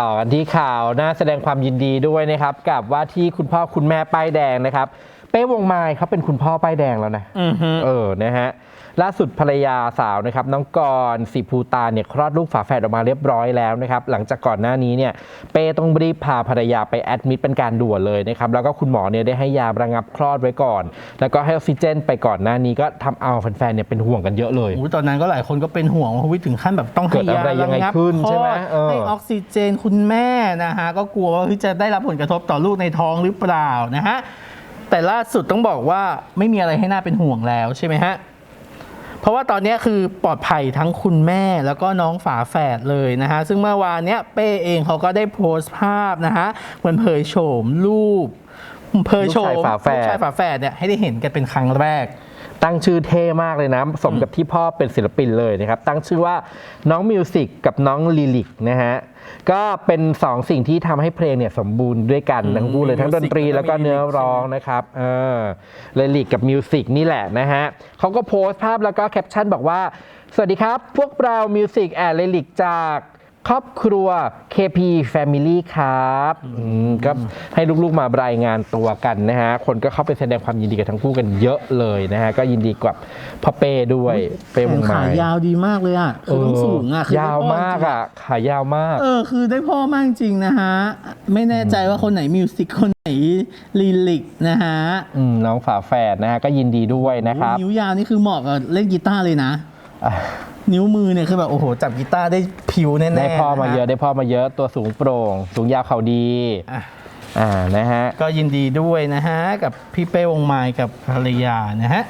ต่อกันที่ข่าวน่าแสดงความยินดีด้วยนะครับ กับว่าที่คุณพ่อคุณแม่ป้ายแดงนะครับ เป้วงไม้เขาเป็นคุณพ่อป้ายแดงแล้วนะอือฮึเออนะฮะล่าสุดภรรยาสาวนะครับน้องกรณ์สีภูตานเนี่ยคลอดลูกฝาแฝดออกมาเรียบร้อยแล้วนะครับหลังจากก่อนหน้านี้เนี่ยเป้ต้องรีบพาภรรยาไปแอดมิดเป็นการด่วนเลยนะครับแล้วก็คุณหมอเนี่ยได้ให้ยาระงับคลอดไว้ก่อน แล้วก็ให้ออกซิเจน ไปก่อนหน้านี้ก็ทำเอาแฟนๆเนี่ยเป็นห่วงกันเยอะเลยโอ้ยตอนนั้นก็หลายคนก็เป็นห่วงว่าวิถึงขั้นแบบต้องให้เกิดอะไรยายังไงระงับขึ้นใช่ไหมคลอดเออให้ออกซิเจนคุณแม่นะฮะก็กลัวว่าเฮ้ยจะได้รับผลกระทบต่อลูกในท้องหรือเปล่านะฮะ แต่ล่าสุดต้องบอกว่าไม่มีอะไรให้น่าเป็นห่วงแล้วใช่ไหมฮะ เพราะว่าตอนนี้คือปลอดภัยทั้งคุณแม่แล้วก็น้องฝาแฝดเลยนะฮะ ซึ่งเมื่อวานเนี้ยเป้เองเขาก็ได้โพสต์ภาพนะฮะเหมือนเผยโฉมรูปเผยโฉมลูกชายฝาแฝดลูกชายฝาแฝดเนี่ยให้ได้เห็นกันเป็นครั้งแรก ตั้งชื่อเท่มากเลยนะ สมกับที่พ่อเป็นศิลปินเลยนะครับ ตั้งชื่อว่าน้องมิวสิกกับน้องลิลิกนะฮะ ก็เป็นสองสิ่งที่ทำให้เพลงเนี่ยสมบูรณ์ด้วยกันอืมทั้งคู่เลยมีทั้งดนตรี music แล้วก็แล้วก็มีเนื้อ lyric ร้องนะครับเออลิลิกกับมิวสิกนี่แหละนะฮะเขาก็โพสต์ภาพแล้วก็แคปชั่นบอกว่า สวัสดีครับ พวกเรามิวสิกแอนลิลิกจาก ครอบครัว KP Family ครับอืมก็ให้ลูกๆมารายงานตัวกันนะฮะ คนก็เข้าไปแสดงความยินดีกับทั้งคู่กันเยอะเลยนะฮะ ก็ยินดีกับพ่อเป้ด้วย เป้วงขาไม้ยาวดีมากเลยอะ คือต้องสูงอะคืยาวได้พ่มากอะ ขายาวมาก เออ คือได้พ่อมากจริงนะฮะ ไม่แน่ใจว่าคนไหนมิวสิกคนไหนลีลิกนะฮะอืมน้องฝาแฝดนะฮะ ก็ยินดีด้วยนะครับ นิ้วยาวนี่คือเหมาะกับเล่นกีตาร์เลยนะอะ นิ้วมือเนี่ยคือแบบโอ้โหจับกีตาร์ได้ผิวแน่ๆได้พ่อมาเยอะนฮได้พ่อมาเยอะตัวสูงโปร่ง สูงยาวเข่าดีอะอ่านะฮะ ก็ยินดีด้วยนะฮะ กับพี่เป้วงไม้กับภรรยานะฮะ